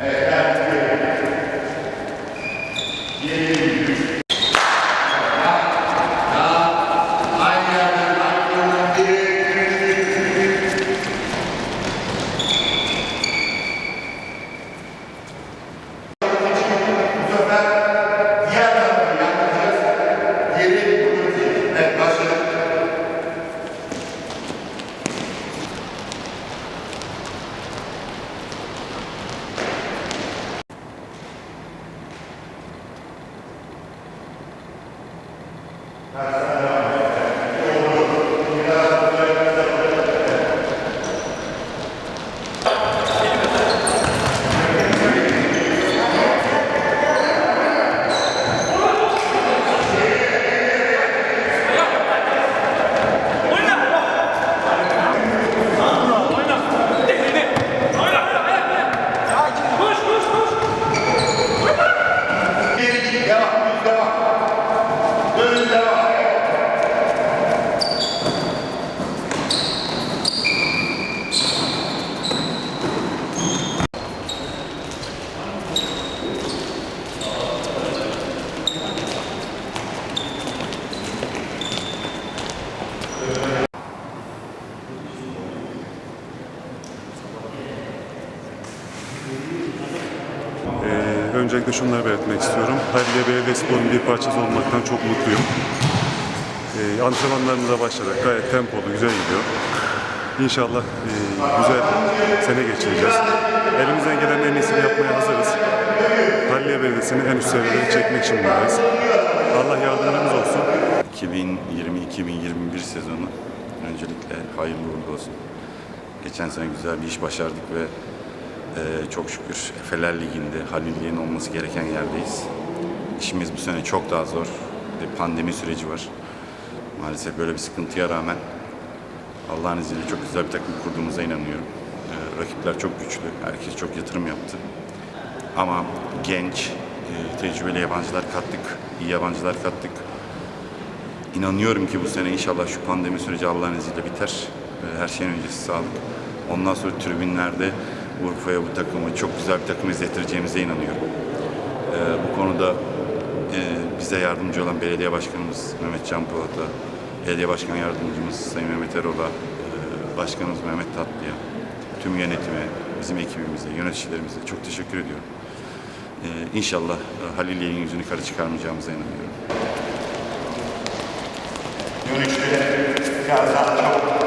Amen. para öncelikle şunları belirtmek istiyorum. Halil'e Belediyespor'un bir parçası olmaktan çok mutluyum. Ee, antrenmanlarımıza başladık. Gayet tempolu, güzel gidiyor. İnşallah e, güzel sene geçireceğiz. Elimizden gelen en iyisini yapmaya hazırız. Halil'e Belediyesi'ni en üst seviyelere çekmek için buradayız. Allah yardımcımız olsun. 2020-2021 sezonu öncelikle hayırlı uğurlu olsun. Geçen sene güzel bir iş başardık ve e, çok şükür Efeler Ligi'nde Halilliğin olması gereken yerdeyiz. İşimiz bu sene çok daha zor. Bir pandemi süreci var. Maalesef böyle bir sıkıntıya rağmen Allah'ın izniyle çok güzel bir takım kurduğumuza inanıyorum. E, rakipler çok güçlü. Herkes çok yatırım yaptı. Ama genç, e, tecrübeli yabancılar kattık. iyi yabancılar kattık. İnanıyorum ki bu sene inşallah şu pandemi süreci Allah'ın izniyle biter. Ee, Her şeyin öncesi sağlık. Ondan sonra tribünlerde Urfa'ya bu takımı çok güzel bir takım izlettireceğimize inanıyorum. Ee, bu konuda e, bize yardımcı olan belediye başkanımız Mehmet Can Polat'a, belediye başkan yardımcımız Sayın Mehmet Erol'a, e, başkanımız Mehmet Tatlı'ya, tüm yönetime, bizim ekibimize, yöneticilerimize çok teşekkür ediyorum. Ee, inşallah e, Halilye'nin yüzünü kara çıkarmayacağımıza inanıyorum. Dönüşte Gaziantep